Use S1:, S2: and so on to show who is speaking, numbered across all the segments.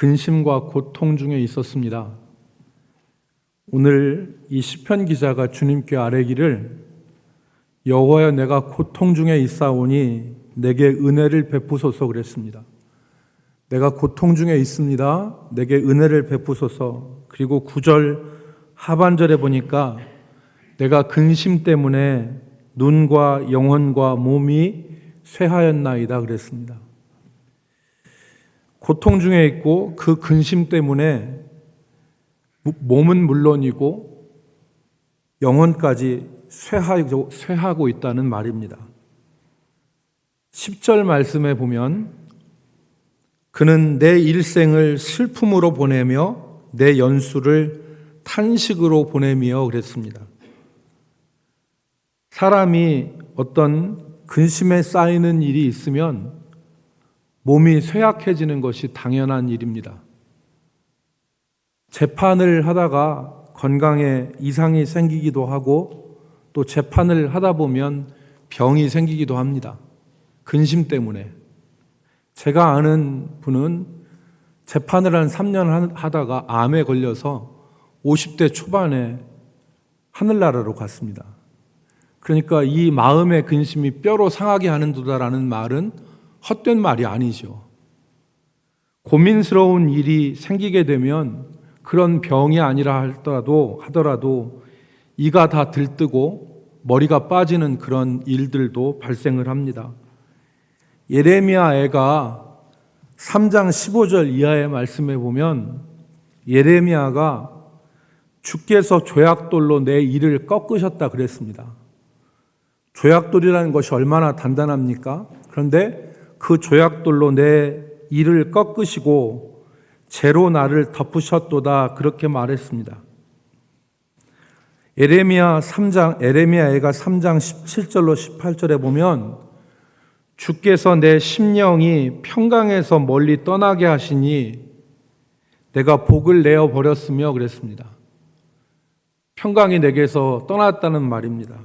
S1: 근심과 고통 중에 있었습니다. 오늘 이 시편 기자가 주님께 아뢰기를 여호와여 내가 고통 중에 있사오니 내게 은혜를 베푸소서 그랬습니다. 내가 고통 중에 있습니다. 내게 은혜를 베푸소서. 그리고 구절 하반절에 보니까 내가 근심 때문에 눈과 영혼과 몸이 쇠하였나이다 그랬습니다. 고통 중에 있고 그 근심 때문에 몸은 물론이고 영혼까지 쇠하고, 쇠하고 있다는 말입니다. 10절 말씀에 보면 그는 내 일생을 슬픔으로 보내며 내 연수를 탄식으로 보내며 그랬습니다. 사람이 어떤 근심에 쌓이는 일이 있으면 몸이 쇠약해지는 것이 당연한 일입니다. 재판을 하다가 건강에 이상이 생기기도 하고 또 재판을 하다 보면 병이 생기기도 합니다. 근심 때문에. 제가 아는 분은 재판을 한 3년 하다가 암에 걸려서 50대 초반에 하늘나라로 갔습니다. 그러니까 이 마음의 근심이 뼈로 상하게 하는도다라는 말은 헛된 말이 아니죠. 고민스러운 일이 생기게 되면 그런 병이 아니라 하더라도 하더라도 이가 다 들뜨고 머리가 빠지는 그런 일들도 발생을 합니다. 예레미야 애가 3장 15절 이하의 말씀에 보면 예레미야가 주께서 조약돌로 내 일을 꺾으셨다 그랬습니다. 조약돌이라는 것이 얼마나 단단합니까? 그런데 그 조약돌로 내 일을 꺾으시고 재로 나를 덮으셨도다 그렇게 말했습니다. 에레미야 3장 에레미야애가 3장 17절로 18절에 보면 주께서 내 심령이 평강에서 멀리 떠나게 하시니 내가 복을 내어 버렸으며 그랬습니다. 평강이 내게서 떠났다는 말입니다.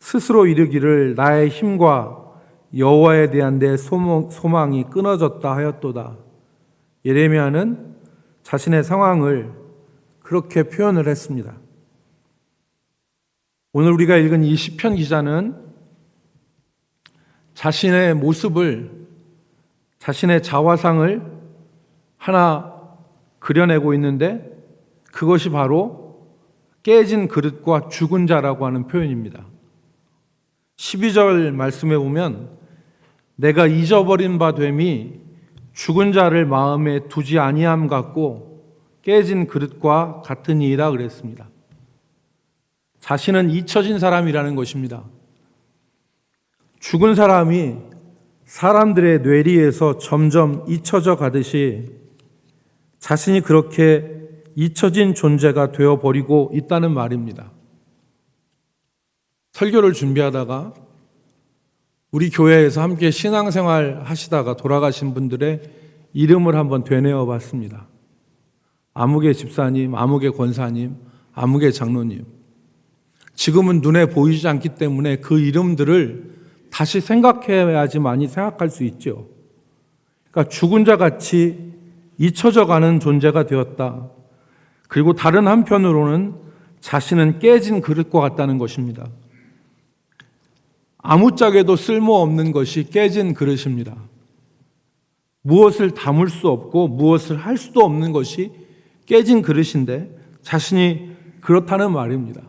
S1: 스스로 이르기를 나의 힘과 여호와에 대한 내 소망이 끊어졌다 하였도다. 예레미야는 자신의 상황을 그렇게 표현을 했습니다. 오늘 우리가 읽은 이 시편 기자는 자신의 모습을 자신의 자화상을 하나 그려내고 있는데 그것이 바로 깨진 그릇과 죽은 자라고 하는 표현입니다. 12절 말씀에 보면 내가 잊어버린 바 됨이 죽은 자를 마음에 두지 아니함 같고 깨진 그릇과 같으니이라 그랬습니다. 자신은 잊혀진 사람이라는 것입니다. 죽은 사람이 사람들의 뇌리에서 점점 잊혀져 가듯이 자신이 그렇게 잊혀진 존재가 되어 버리고 있다는 말입니다. 설교를 준비하다가 우리 교회에서 함께 신앙생활 하시다가 돌아가신 분들의 이름을 한번 되뇌어 봤습니다. 아무개 집사님, 아무개 권사님, 아무개 장로님. 지금은 눈에 보이지 않기 때문에 그 이름들을 다시 생각해야지만이 생각할 수 있죠. 그러니까 죽은 자 같이 잊혀져 가는 존재가 되었다. 그리고 다른 한편으로는 자신은 깨진 그릇과 같다는 것입니다. 아무짝에도 쓸모없는 것이 깨진 그릇입니다. 무엇을 담을 수 없고 무엇을 할 수도 없는 것이 깨진 그릇인데 자신이 그렇다는 말입니다.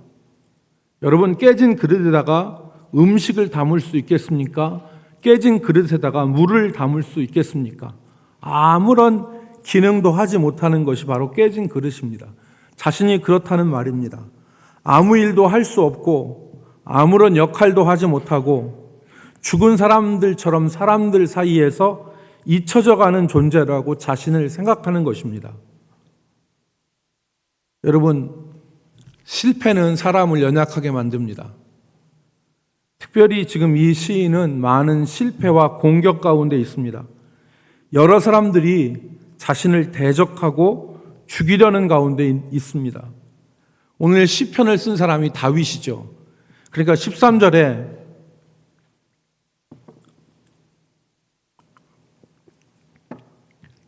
S1: 여러분, 깨진 그릇에다가 음식을 담을 수 있겠습니까? 깨진 그릇에다가 물을 담을 수 있겠습니까? 아무런 기능도 하지 못하는 것이 바로 깨진 그릇입니다. 자신이 그렇다는 말입니다. 아무 일도 할 수 없고 아무런 역할도 하지 못하고 죽은 사람들처럼 사람들 사이에서 잊혀져 가는 존재라고 자신을 생각하는 것입니다. 여러분, 실패는 사람을 연약하게 만듭니다. 특별히 지금 이 시인은 많은 실패와 공격 가운데 있습니다. 여러 사람들이 자신을 대적하고 죽이려는 가운데 있습니다. 오늘 시편을 쓴 사람이 다윗이죠. 그러니까 13절에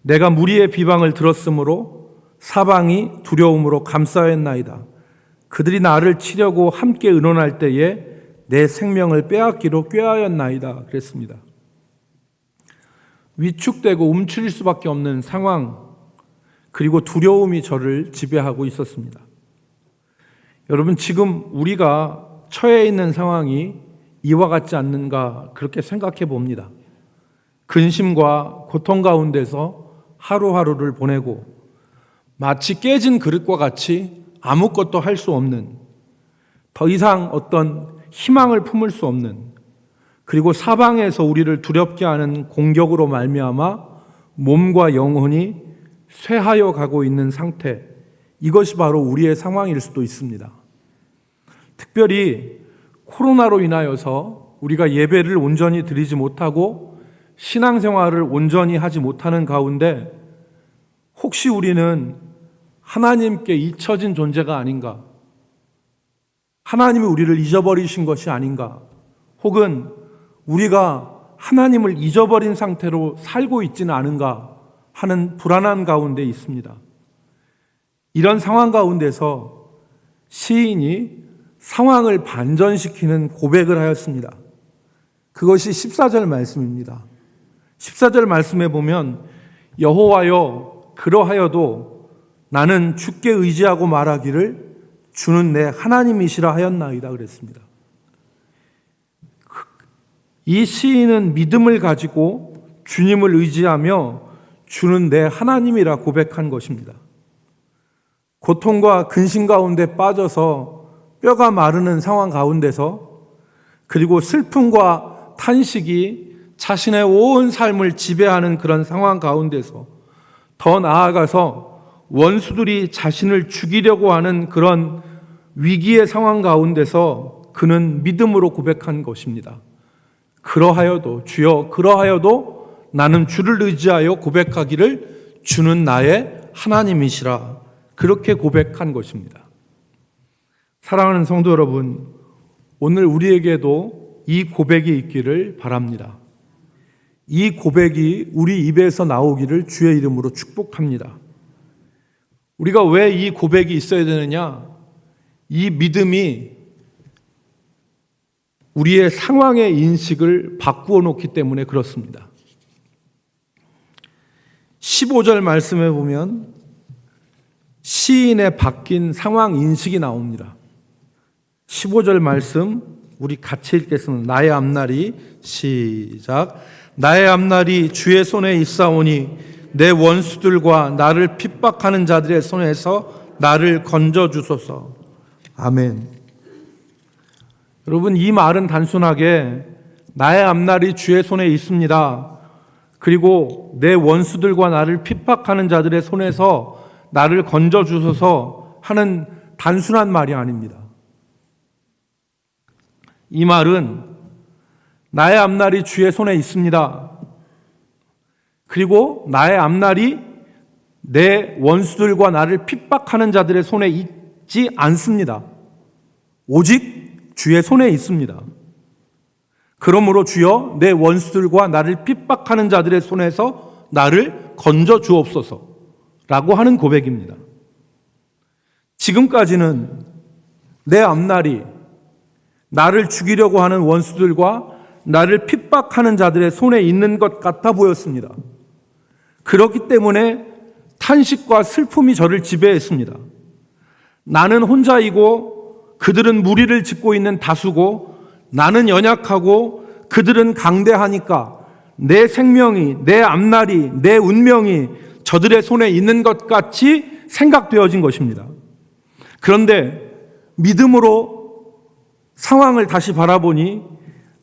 S1: 내가 무리의 비방을 들었으므로 사방이 두려움으로 감싸였나이다. 그들이 나를 치려고 함께 의논할 때에 내 생명을 빼앗기로 꾀하였나이다. 그랬습니다. 위축되고 움츠릴 수밖에 없는 상황, 그리고 두려움이 저를 지배하고 있었습니다. 여러분, 지금 우리가 처해 있는 상황이 이와 같지 않는가 그렇게 생각해 봅니다. 근심과 고통 가운데서 하루하루를 보내고 마치 깨진 그릇과 같이 아무것도 할 수 없는 더 이상 어떤 희망을 품을 수 없는 그리고 사방에서 우리를 두렵게 하는 공격으로 말미암아 몸과 영혼이 쇠하여 가고 있는 상태 이것이 바로 우리의 상황일 수도 있습니다. 특별히 코로나로 인하여서 우리가 예배를 온전히 드리지 못하고 신앙생활을 온전히 하지 못하는 가운데 혹시 우리는 하나님께 잊혀진 존재가 아닌가? 하나님이 우리를 잊어버리신 것이 아닌가? 혹은 우리가 하나님을 잊어버린 상태로 살고 있지는 않은가 하는 불안한 가운데 있습니다. 이런 상황 가운데서 시인이 상황을 반전시키는 고백을 하였습니다. 그것이 14절 말씀입니다. 14절 말씀에 보면 여호와여 그러하여도 나는 주께 의지하고 말하기를 주는 내 하나님이시라 하였나이다 그랬습니다. 이 시인은 믿음을 가지고 주님을 의지하며 주는 내 하나님이라 고백한 것입니다. 고통과 근심 가운데 빠져서 뼈가 마르는 상황 가운데서 그리고 슬픔과 탄식이 자신의 온 삶을 지배하는 그런 상황 가운데서 더 나아가서 원수들이 자신을 죽이려고 하는 그런 위기의 상황 가운데서 그는 믿음으로 고백한 것입니다. 그러하여도 주여 그러하여도 나는 주를 의지하여 고백하기를 주는 나의 하나님이시라 그렇게 고백한 것입니다. 사랑하는 성도 여러분, 오늘 우리에게도 이 고백이 있기를 바랍니다. 이 고백이 우리 입에서 나오기를 주의 이름으로 축복합니다. 우리가 왜 이 고백이 있어야 되느냐? 이 믿음이 우리의 상황의 인식을 바꾸어 놓기 때문에 그렇습니다. 15절 말씀에 보면 시인의 바뀐 상황 인식이 나옵니다. 15절 말씀 우리 같이 읽겠습니다. 나의 앞날이 시작. 나의 앞날이 주의 손에 있사오니 내 원수들과 나를 핍박하는 자들의 손에서 나를 건져 주소서. 아멘. 여러분 이 말은 단순하게 나의 앞날이 주의 손에 있습니다. 그리고 내 원수들과 나를 핍박하는 자들의 손에서 나를 건져 주소서 하는 단순한 말이 아닙니다. 이 말은 나의 앞날이 주의 손에 있습니다. 그리고 나의 앞날이 내 원수들과 나를 핍박하는 자들의 손에 있지 않습니다. 오직 주의 손에 있습니다. 그러므로 주여 내 원수들과 나를 핍박하는 자들의 손에서 나를 건져 주옵소서 라고 하는 고백입니다. 지금까지는 내 앞날이 나를 죽이려고 하는 원수들과 나를 핍박하는 자들의 손에 있는 것 같아 보였습니다. 그렇기 때문에 탄식과 슬픔이 저를 지배했습니다. 나는 혼자이고 그들은 무리를 짓고 있는 다수고 나는 연약하고 그들은 강대하니까 내 생명이, 내 앞날이, 내 운명이 저들의 손에 있는 것 같이 생각되어진 것입니다. 그런데 믿음으로 상황을 다시 바라보니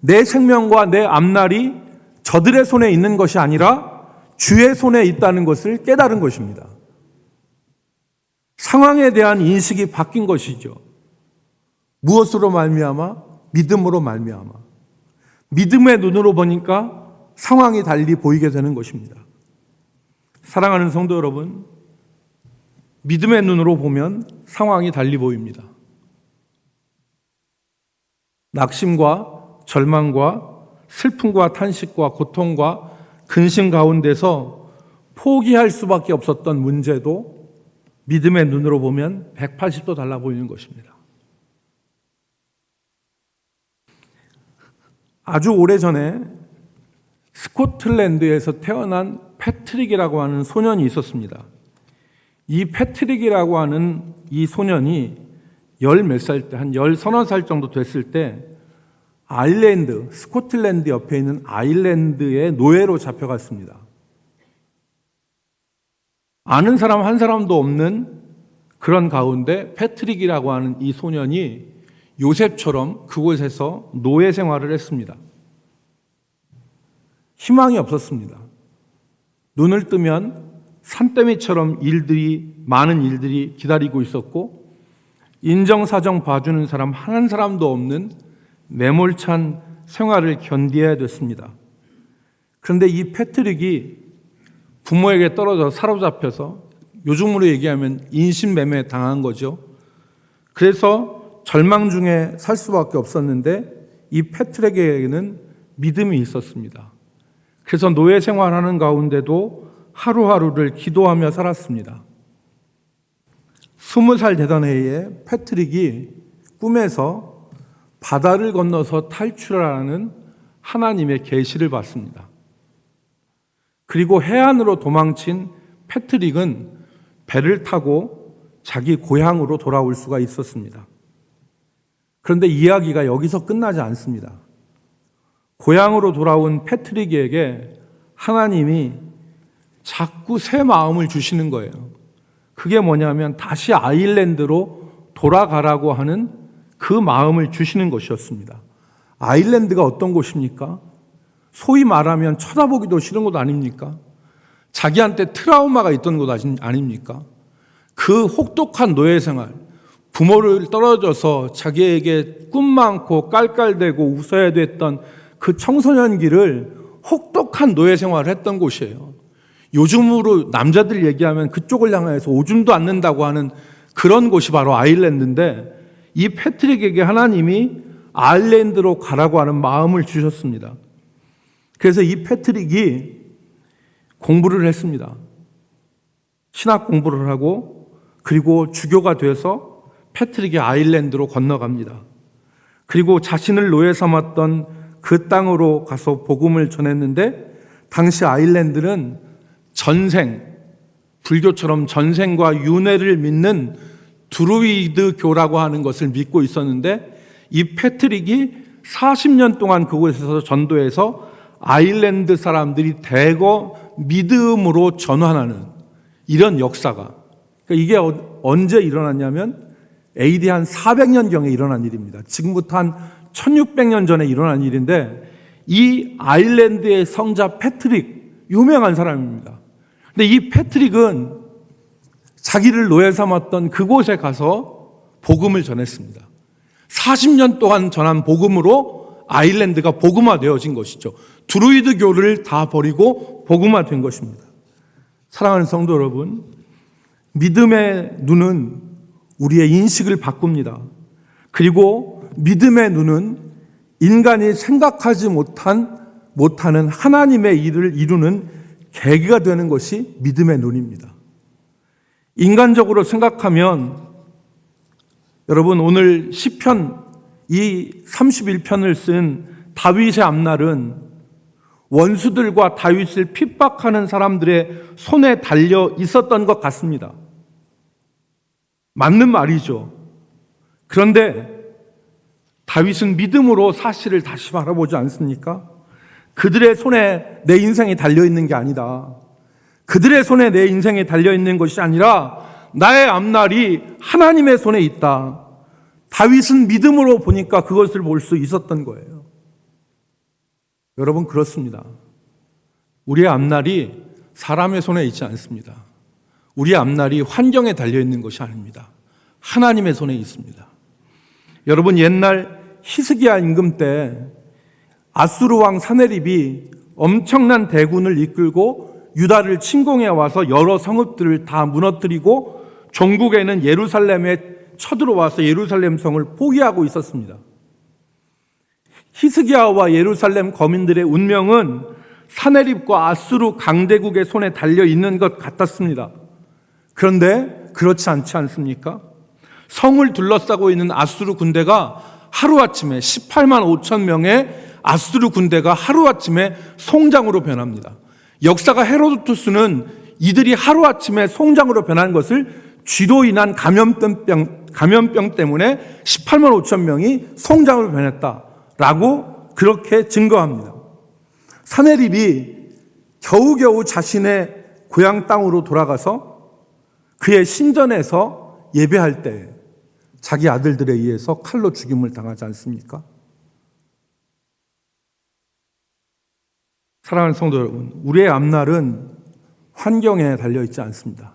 S1: 내 생명과 내 앞날이 저들의 손에 있는 것이 아니라 주의 손에 있다는 것을 깨달은 것입니다. 상황에 대한 인식이 바뀐 것이죠. 무엇으로 말미암아? 믿음으로 말미암아. 믿음의 눈으로 보니까 상황이 달리 보이게 되는 것입니다. 사랑하는 성도 여러분, 믿음의 눈으로 보면 상황이 달리 보입니다. 낙심과 절망과 슬픔과 탄식과 고통과 근심 가운데서 포기할 수밖에 없었던 문제도 믿음의 눈으로 보면 180도 달라 보이는 것입니다. 아주 오래전에 스코틀랜드에서 태어난 패트릭이라고 하는 소년이 있었습니다. 이 패트릭이라고 하는 이 소년이 열 몇 살 때, 한 열 서너 살 정도 됐을 때, 아일랜드, 스코틀랜드 옆에 있는 아일랜드의 노예로 잡혀갔습니다. 아는 사람 한 사람도 없는 그런 가운데 패트릭이라고 하는 이 소년이 요셉처럼 그곳에서 노예 생활을 했습니다. 희망이 없었습니다. 눈을 뜨면 산더미처럼 일들이, 많은 일들이 기다리고 있었고, 인정사정 봐주는 사람 한 사람도 없는 매몰찬 생활을 견디어야 됐습니다. 그런데 이 패트릭이 부모에게 떨어져 사로잡혀서 요즘으로 얘기하면 인신매매 당한 거죠. 그래서 절망 중에 살 수밖에 없었는데 이 패트릭에게는 믿음이 있었습니다. 그래서 노예 생활하는 가운데도 하루하루를 기도하며 살았습니다. 스무 살 되던 해에 패트릭이 꿈에서 바다를 건너서 탈출하라는 하나님의 계시를 받습니다. 그리고 해안으로 도망친 패트릭은 배를 타고 자기 고향으로 돌아올 수가 있었습니다. 그런데 이야기가 여기서 끝나지 않습니다. 고향으로 돌아온 패트릭에게 하나님이 자꾸 새 마음을 주시는 거예요. 그게 뭐냐면 다시 아일랜드로 돌아가라고 하는 그 마음을 주시는 것이었습니다. 아일랜드가 어떤 곳입니까? 소위 말하면 쳐다보기도 싫은 곳 아닙니까? 자기한테 트라우마가 있던 곳 아닙니까? 그 혹독한 노예 생활, 부모를 떨어져서 자기에게 꿈 많고 깔깔대고 웃어야 됐던 그 청소년기를 혹독한 노예 생활을 했던 곳이에요. 요즘으로 남자들 얘기하면 그쪽을 향해서 오줌도 않는다고 하는 그런 곳이 바로 아일랜드인데 이 패트릭에게 하나님이 아일랜드로 가라고 하는 마음을 주셨습니다. 그래서 이 패트릭이 공부를 했습니다. 신학 공부를 하고 그리고 주교가 돼서 패트릭이 아일랜드로 건너갑니다. 그리고 자신을 노예 삼았던 그 땅으로 가서 복음을 전했는데 당시 아일랜드는 전생, 불교처럼 전생과 윤회를 믿는 드루이드 교라고 하는 것을 믿고 있었는데 이 패트릭이 40년 동안 그곳에서 전도해서 아일랜드 사람들이 대거 믿음으로 전환하는 이런 역사가 그러니까 이게 어- 언제 일어났냐면 AD 한 400년경에 일어난 일입니다. 지금부터 한 1600년 전에 일어난 일인데 이 아일랜드의 성자 패트릭 유명한 사람입니다. 근데 이 패트릭은 자기를 노예 삼았던 그곳에 가서 복음을 전했습니다. 40년 동안 전한 복음으로 아일랜드가 복음화되어진 것이죠. 드루이드 교를 다 버리고 복음화된 것입니다. 사랑하는 성도 여러분, 믿음의 눈은 우리의 인식을 바꿉니다. 그리고 믿음의 눈은 인간이 생각하지 못한 못하는 하나님의 일을 이루는 계기가 되는 것이 믿음의 눈입니다. 인간적으로 생각하면 여러분 오늘 시편 이 31편을 쓴 다윗의 앞날은 원수들과 다윗을 핍박하는 사람들의 손에 달려 있었던 것 같습니다. 맞는 말이죠. 그런데 다윗은 믿음으로 사실을 다시 바라보지 않습니까? 그들의 손에 내 인생이 달려 있는 게 아니다. 그들의 손에 내 인생이 달려 있는 것이 아니라 나의 앞날이 하나님의 손에 있다. 다윗은 믿음으로 보니까 그것을 볼 수 있었던 거예요. 여러분 그렇습니다. 우리의 앞날이 사람의 손에 있지 않습니다. 우리의 앞날이 환경에 달려 있는 것이 아닙니다. 하나님의 손에 있습니다. 여러분 옛날 히스기야 임금 때 아수르 왕 사네립이 엄청난 대군을 이끌고 유다를 침공해 와서 여러 성읍들을 다 무너뜨리고 종국에는 예루살렘에 쳐들어와서 예루살렘 성을 포기하고 있었습니다. 히스기야와 예루살렘 거민들의 운명은 사내립과 아수르 강대국의 손에 달려 있는 것 같았습니다. 그런데 그렇지 않지 않습니까? 성을 둘러싸고 있는 아수르 군대가 하루아침에 18만 5천 명의 아수르 군대가 하루아침에 송장으로 변합니다. 역사가 헤로도투스는 이들이 하루아침에 송장으로 변한 것을 쥐로 인한 감염병, 감염병 때문에 18만 5천 명이 송장으로 변했다라고 그렇게 증거합니다. 사내립이 겨우겨우 자신의 고향 땅으로 돌아가서 그의 신전에서 예배할 때 자기 아들들에 의해서 칼로 죽임을 당하지 않습니까? 사랑하는 성도 여러분, 우리의 앞날은 환경에 달려 있지 않습니다.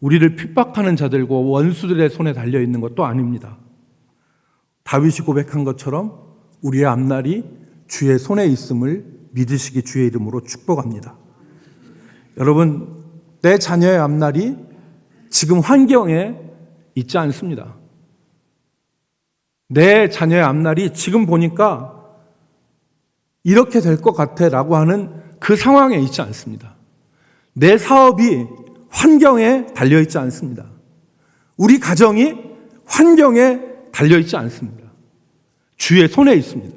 S1: 우리를 핍박하는 자들과 원수들의 손에 달려 있는 것도 아닙니다. 다윗이 고백한 것처럼 우리의 앞날이 주의 손에 있음을 믿으시기 주의 이름으로 축복합니다. 여러분, 내 자녀의 앞날이 지금 환경에 있지 않습니다. 내 자녀의 앞날이 지금 보니까 이렇게 될 것 같아 라고 하는 그 상황에 있지 않습니다. 내 사업이 환경에 달려있지 않습니다. 우리 가정이 환경에 달려있지 않습니다. 주의 손에 있습니다.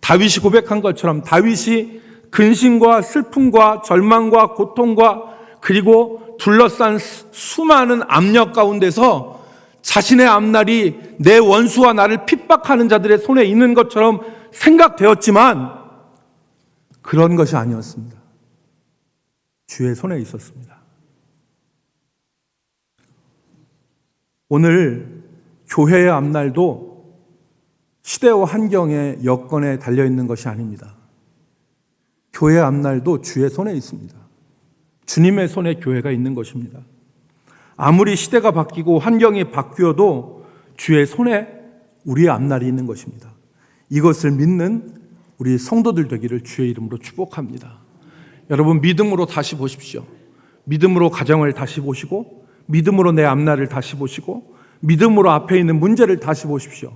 S1: 다윗이 고백한 것처럼 다윗이 근심과 슬픔과 절망과 고통과 그리고 둘러싼 수많은 압력 가운데서 자신의 앞날이 내 원수와 나를 핍박하는 자들의 손에 있는 것처럼 생각되었지만 그런 것이 아니었습니다. 주의 손에 있었습니다. 오늘 교회의 앞날도 시대와 환경의 여건에 달려 있는 것이 아닙니다. 교회의 앞날도 주의 손에 있습니다. 주님의 손에 교회가 있는 것입니다. 아무리 시대가 바뀌고 환경이 바뀌어도 주의 손에 우리의 앞날이 있는 것입니다. 이것을 믿는 우리 성도들 되기를 주의 이름으로 축복합니다. 여러분 믿음으로 다시 보십시오. 믿음으로 가정을 다시 보시고 믿음으로 내 앞날을 다시 보시고 믿음으로 앞에 있는 문제를 다시 보십시오.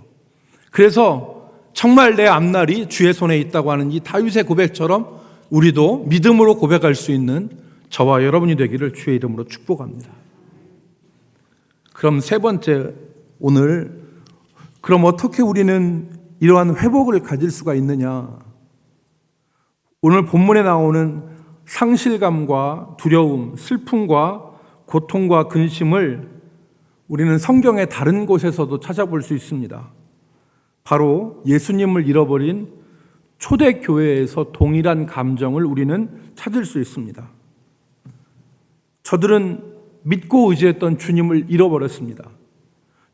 S1: 그래서 정말 내 앞날이 주의 손에 있다고 하는 이 다윗의 고백처럼 우리도 믿음으로 고백할 수 있는 저와 여러분이 되기를 주의 이름으로 축복합니다. 그럼 세 번째 오늘 그럼 어떻게 우리는 이러한 회복을 가질 수가 있느냐? 오늘 본문에 나오는 상실감과 두려움, 슬픔과 고통과 근심을 우리는 성경의 다른 곳에서도 찾아볼 수 있습니다. 바로 예수님을 잃어버린 초대교회에서 동일한 감정을 우리는 찾을 수 있습니다. 저들은 믿고 의지했던 주님을 잃어버렸습니다.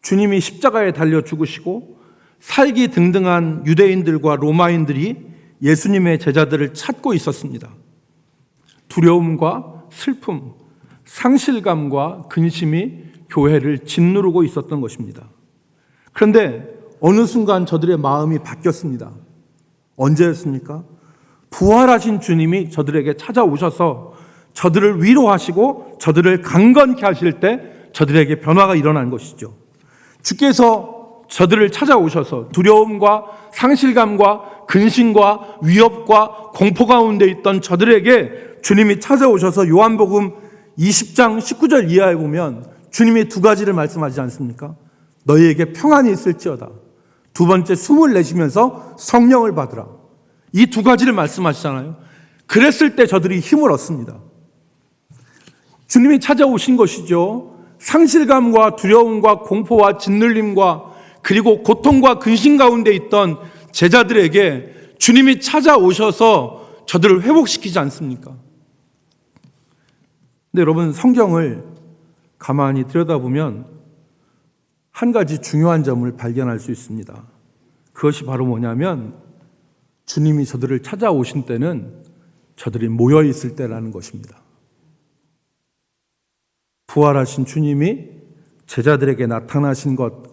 S1: 주님이 십자가에 달려 죽으시고 살기 등등한 유대인들과 로마인들이 예수님의 제자들을 찾고 있었습니다. 두려움과 슬픔, 상실감과 근심이 교회를 짓누르고 있었던 것입니다. 그런데 어느 순간 저들의 마음이 바뀌었습니다. 언제였습니까? 부활하신 주님이 저들에게 찾아오셔서 저들을 위로하시고 저들을 강건케 하실 때 저들에게 변화가 일어난 것이죠. 주께서 저들을 찾아오셔서 두려움과 상실감과 근심과 위협과 공포 가운데 있던 저들에게 주님이 찾아오셔서 요한복음 20장 19절 이하에 보면 주님이 두 가지를 말씀하지 않습니까? 너희에게 평안이 있을지어다. 두 번째 숨을 내쉬면서 성령을 받으라. 이 두 가지를 말씀하시잖아요. 그랬을 때 저들이 힘을 얻습니다. 주님이 찾아오신 것이죠. 상실감과 두려움과 공포와 짓눌림과 그리고 고통과 근심 가운데 있던 제자들에게 주님이 찾아오셔서 저들을 회복시키지 않습니까? 근데 여러분 성경을 가만히 들여다보면 한 가지 중요한 점을 발견할 수 있습니다. 그것이 바로 뭐냐면 주님이 저들을 찾아오신 때는 저들이 모여 있을 때라는 것입니다. 부활하신 주님이 제자들에게 나타나신 것,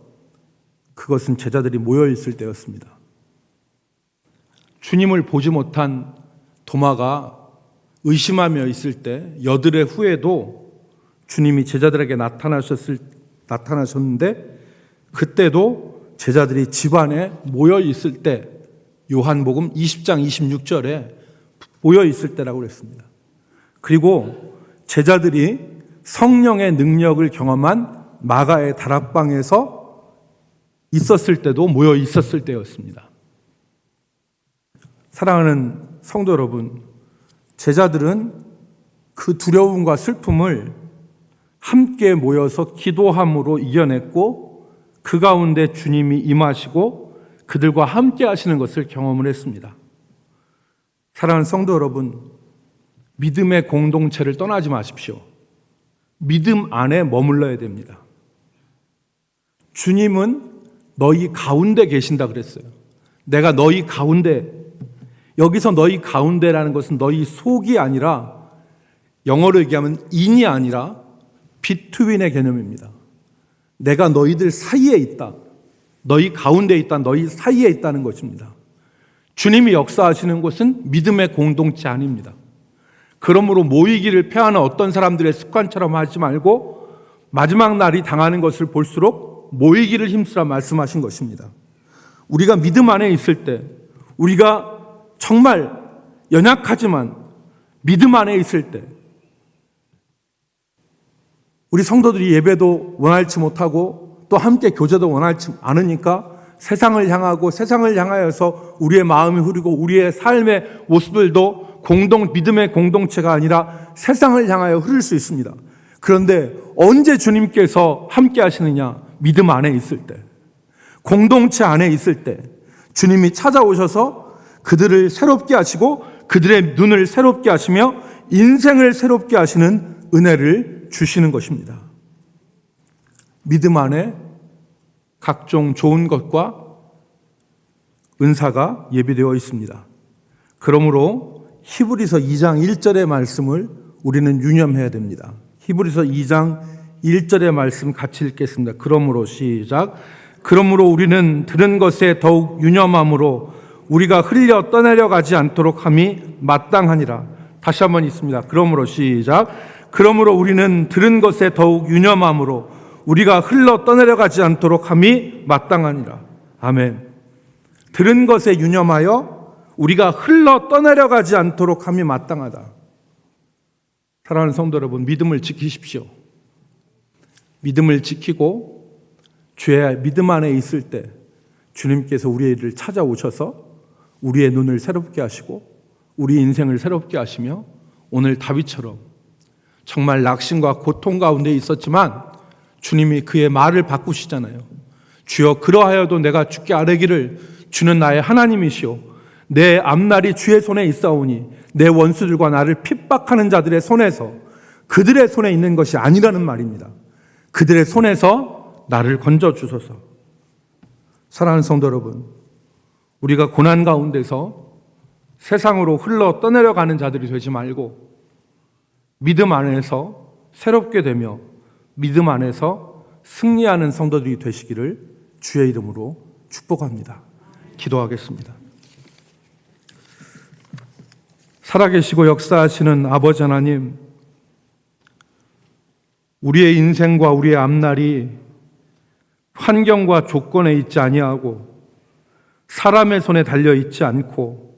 S1: 그것은 제자들이 모여 있을 때였습니다. 주님을 보지 못한 도마가 의심하며 있을 때 여들의 후에도 주님이 제자들에게 나타나셨을 나타나셨는데 그때도 제자들이 집안에 모여 있을 때 요한복음 20장 26절에 모여 있을 때라고 그랬습니다. 그리고 제자들이 성령의 능력을 경험한 마가의 다락방에서 있었을 때도 모여 있었을 때였습니다. 사랑하는 성도 여러분, 제자들은 그 두려움과 슬픔을 함께 모여서 기도함으로 이겨냈고 그 가운데 주님이 임하시고 그들과 함께 하시는 것을 경험을 했습니다. 사랑하는 성도 여러분, 믿음의 공동체를 떠나지 마십시오. 믿음 안에 머물러야 됩니다. 주님은 너희 가운데 계신다 그랬어요. 내가 너희 가운데, 여기서 너희 가운데라는 것은 너희 속이 아니라 영어로 얘기하면 인이 아니라 비투윈의 개념입니다. 내가 너희들 사이에 있다. 너희 가운데 있다. 너희 사이에 있다는 것입니다. 주님이 역사하시는 곳은 믿음의 공동체 아닙니다. 그러므로 모이기를 패하는 어떤 사람들의 습관처럼 하지 말고 마지막 날이 당하는 것을 볼수록 모이기를 힘쓰라 말씀하신 것입니다. 우리가 믿음 안에 있을 때 우리가 정말 연약하지만 믿음 안에 있을 때 우리 성도들이 예배도 원할지 못하고 또 함께 교제도 원할지 않으니까 세상을 향하고 세상을 향하여서 우리의 마음이 흐르고 우리의 삶의 모습들도 공동 믿음의 공동체가 아니라 세상을 향하여 흐를 수 있습니다. 그런데 언제 주님께서 함께 하시느냐? 믿음 안에 있을 때. 공동체 안에 있을 때 주님이 찾아오셔서 그들을 새롭게 하시고 그들의 눈을 새롭게 하시며 인생을 새롭게 하시는 은혜를 주시는 것입니다. 믿음 안에 각종 좋은 것과 은사가 예비되어 있습니다. 그러므로 히브리서 2장 1절의 말씀을 우리는 유념해야 됩니다. 히브리서 2장 1절의 말씀 같이 읽겠습니다. 그러므로 시작. 그러므로 우리는 들은 것에 더욱 유념함으로 우리가 흘려 떠내려 가지 않도록 함이 마땅하니라. 다시 한번 있습니다. 그러므로 시작. 그러므로 우리는 들은 것에 더욱 유념함으로 우리가 흘러 떠내려 가지 않도록 함이 마땅하니라. 아멘. 들은 것에 유념하여 우리가 흘러 떠내려 가지 않도록 함이 마땅하다. 사랑하는 성도 여러분, 믿음을 지키십시오. 믿음을 지키고 죄의 믿음 안에 있을 때 주님께서 우리를 찾아오셔서 우리의 눈을 새롭게 하시고 우리 인생을 새롭게 하시며 오늘 다윗처럼 정말 낙심과 고통 가운데 있었지만 주님이 그의 말을 바꾸시잖아요. 주여 그러하여도 내가 죽게 아뢰기를 주는 나의 하나님이시오. 내 앞날이 주의 손에 있사오니 내 원수들과 나를 핍박하는 자들의 손에서 그들의 손에 있는 것이 아니라는 말입니다. 그들의 손에서 나를 건져 주소서. 사랑하는 성도 여러분, 우리가 고난 가운데서 세상으로 흘러 떠내려가는 자들이 되지 말고 믿음 안에서 새롭게 되며 믿음 안에서 승리하는 성도들이 되시기를 주의 이름으로 축복합니다. 기도하겠습니다. 살아계시고 역사하시는 아버지 하나님, 우리의 인생과 우리의 앞날이 환경과 조건에 있지 아니하고 사람의 손에 달려 있지 않고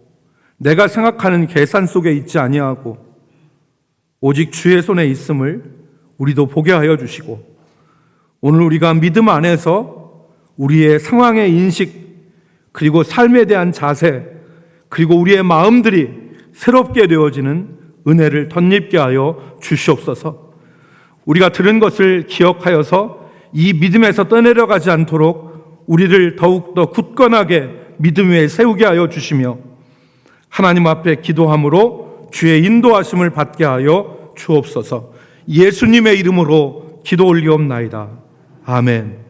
S1: 내가 생각하는 계산 속에 있지 아니하고 오직 주의 손에 있음을 우리도 보게 하여 주시고 오늘 우리가 믿음 안에서 우리의 상황의 인식 그리고 삶에 대한 자세 그리고 우리의 마음들이 새롭게 되어지는 은혜를 덧입게 하여 주시옵소서. 우리가 들은 것을 기억하여서 이 믿음에서 떠내려가지 않도록 우리를 더욱더 굳건하게 믿음 위에 세우게 하여 주시며 하나님 앞에 기도함으로 주의 인도하심을 받게 하여 주옵소서. 예수님의 이름으로 기도 올리옵나이다. 아멘.